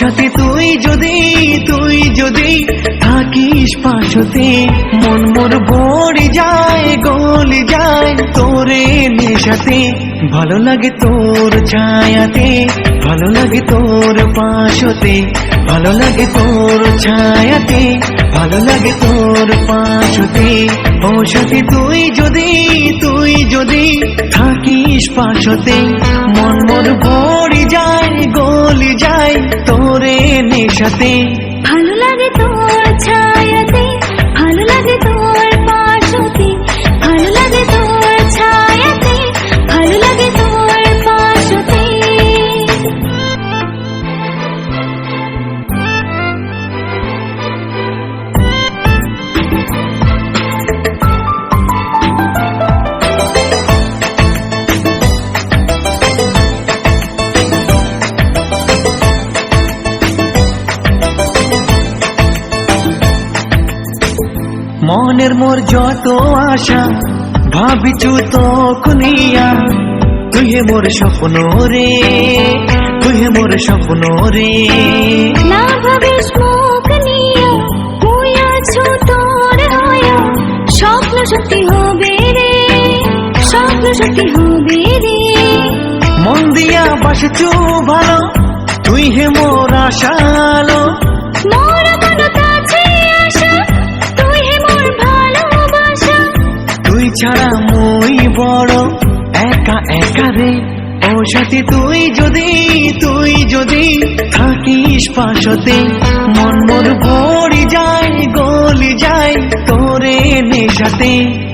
সাথে তুই যদি তুই যদি থাকিস পাশতে, মন মোর ভরে যায়, গলে যায় তোরে নেশাতে। ভালো লাগে তোর ছায়াতে, ভালো লাগে তোর পাশতে, ভালো লাগে তোর ছায়াতে, ভালো লাগে তোর পাশতে। ও সাথে তুই যদি তুই যদি থাকিস পাশতে, মন মোর ভরে যায় নেশাতে ভালো লাগে তোর মনের মোর যত আশা ভাবিছু তো খুনিয়া তুই মোর স্বপ্ন রে তুই মোর স্বপ্ন রে। না ভাবিস মুখ নিয়ে তুই আছো তোর হয়া স্বপ্ন সত্যি হবে রে স্বপ্ন সত্যি হবে রে। মন দিয়া বাসছু ভালো তুই হে মোর আশালো ছাড়া মই বড় একা একা রে। ও সাথে, তুই যদি তুই যদি থাকিস পাশতে, মন মন ভরি যায়, গলি যায় তোরে নেশাতে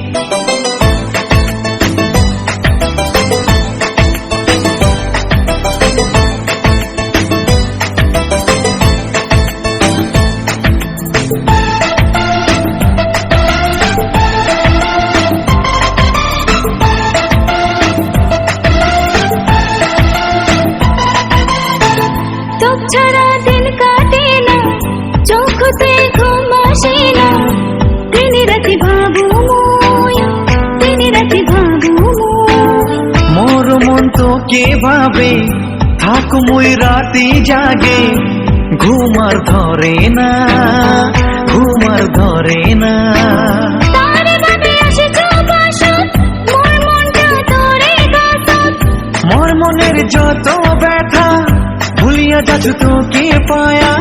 তোকে ভাবে থাক মুই রাতে জাগে। ঘুমার ধরে না ঘুমার ধরে না মোর মনের যত ব্যথা ভুলিয়া যাচ্ছ তোকে পায়া।